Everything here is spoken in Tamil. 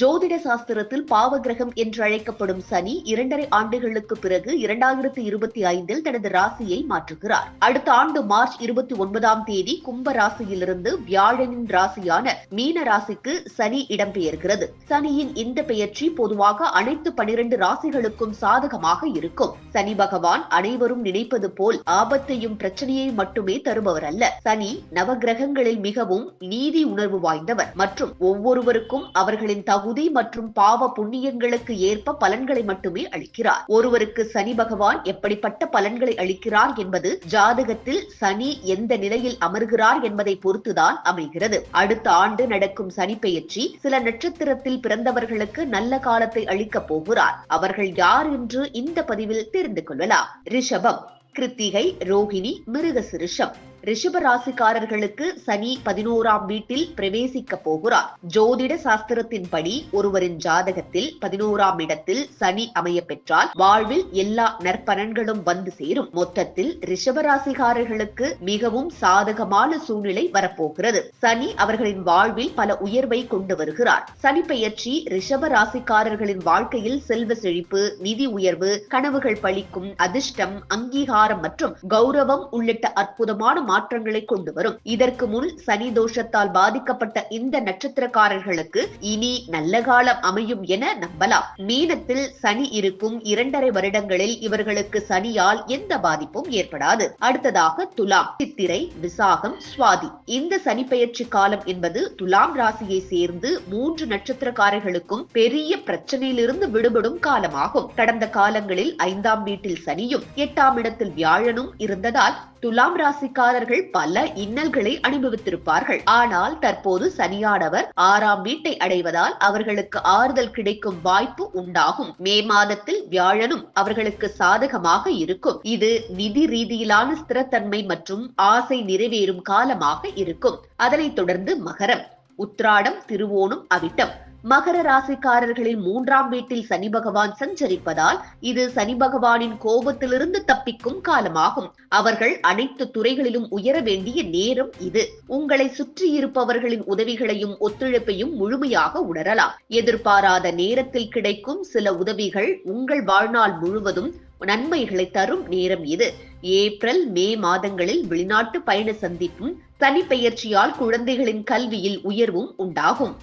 ஜோதிட சாஸ்திரத்தில் பாவகிரகம் என்று அழைக்கப்படும் சனி இரண்டரை ஆண்டுகளுக்கு பிறகு இரண்டாயிரத்தி இருபத்தி ஐந்தில் தனது ராசியை மாற்றுகிறார். அடுத்த ஆண்டு மார்ச் இருபத்தி ஒன்பதாம் தேதி கும்ப ராசியிலிருந்து வியாழனின் ராசியான மீன ராசிக்கு சனி இடம்பெயர்கிறது. சனியின் இந்த பெயர்ச்சி பொதுவாக அனைத்து பனிரெண்டு ராசிகளுக்கும் சாதகமாக இருக்கும். சனி பகவான் அனைவரும் நினைப்பது போல் ஆபத்தையும் பிரச்சனையை மட்டுமே தருபவர் அல்ல சனி நவகிரகங்களில் மிகவும் நீதி உணர்வு வாய்ந்தவர் மற்றும் ஒவ்வொருவருக்கும் அவர்களின் தகுதி தகுதி மற்றும் பாவ புண்ணியங்களுக்கு ஏற்ப பலன்களை மட்டுமே அளிக்கிறார். ஒருவருக்கு சனி பகவான் எப்படிப்பட்ட பலன்களை அளிக்கிறார் என்பது ஜாதகத்தில் சனி எந்த நிலையில் அமர்கிறார் என்பதை பொறுத்துதான் அமைகிறது. அடுத்த ஆண்டு நடக்கும் சனி பெயர்ச்சி சில நட்சத்திரத்தில் பிறந்தவர்களுக்கு நல்ல காலத்தை அளிக்கப் போகிறார். அவர்கள் யார் என்று இந்த பதிவில் தெரிந்து கொள்ளலாம். ரிஷபம் கிருத்திகை ரோஹிணி மிருகசிருஷம். ரிஷப ராசிக்காரர்களுக்கு சனி பதினோராம் வீட்டில் பிரவேசிக்க போகிறார். ஜோதிட சாஸ்திரத்தின்படி ஒருவரின் ஜாதகத்தில் பதினோராம் இடத்தில் சனி அமைய பெற்றால் வாழ்வில் எல்லா நற்பலன்களும் வந்து சேரும். மொத்தத்தில் ரிஷப ராசிக்காரர்களுக்கு மிகவும் சாதகமான சூழ்நிலை வரப்போகிறது. சனி அவர்களின் வாழ்வில் பல உயர்வை கொண்டு வருகிறார். சனி பெயர்ச்சி ரிஷப ராசிக்காரர்களின் வாழ்க்கையில் செல்வ செழிப்பு நிதி உயர்வு கனவுகள் பழிக்கும் அதிர்ஷ்டம் அங்கீகாரம் மற்றும் கௌரவம் உள்ளிட்ட அற்புதமான மாற்றங்களை கொண்டு வரும். இதற்கு முன் சனி தோஷத்தால் பாதிக்கப்பட்ட இந்த நட்சத்திரக்காரர்களுக்கு இனி நல்ல காலம் அமையும் என நம்பலாம். மீனத்தில் சனி இருக்கும் இரண்டரை வருடங்களில் இவர்களுக்கு சனியால் எந்த பாதிப்பும் ஏற்படாது. அடுத்ததாக துலாம் சித்திரை விசாகம் சுவாதி. இந்த சனி பெயர்ச்சி காலம் என்பது துலாம் ராசியை சேர்ந்து மூன்று நட்சத்திரக்காரர்களுக்கும் பெரிய பிரச்சனையிலிருந்து விடுபடும் காலமாகும். கடந்த காலங்களில் ஐந்தாம் வீட்டில் சனியும் எட்டாம் இடத்தில் வியாழனும் இருந்ததால் துலாம் ராசிக்காரர் ராசிக்காரர்கள் பல இன்னல்களை அனுபவித்திருப்பார்கள். ஆனால் தற்போது சனியானவர் ஆறாம் வீட்டை அடைவதால் அவர்களுக்கு ஆறுதல் கிடைக்கும் வாய்ப்பு உண்டாகும். மே மாதத்தில் வியாழனும் அவர்களுக்கு சாதகமாக இருக்கும். இது நிதி ரீதியிலான ஸ்திரத்தன்மை மற்றும் ஆசை நிறைவேறும் காலமாக இருக்கும். அதனைத் தொடர்ந்து மகரம் உத்ராடம் திருவோணம் அவிட்டம். மகர ராசிக்காரர்களின் மூன்றாம் வீட்டில் சனி பகவான் சஞ்சரிப்பதால் இது சனி பகவானின் கோபத்திலிருந்து தப்பிக்கும் காலமாகும். அவர்கள் அனைத்து துறைகளிலும் உயர வேண்டிய நேரம் இது. உங்களை சுற்றி இருப்பவர்களின் உதவிகளையும் ஒத்துழைப்பையும் முழுமையாக உணரலாம். எதிர்பாராத நேரத்தில் கிடைக்கும் சில உதவிகள் உங்கள் வாழ்நாள் முழுவதும் நன்மைகளை தரும் நேரம் இது. ஏப்ரல் மே மாதங்களில் வெளிநாட்டு பயண சந்திப்பும் சனி பெயர்ச்சியால் குழந்தைகளின் கல்வியில் உயர்வும் உண்டாகும்.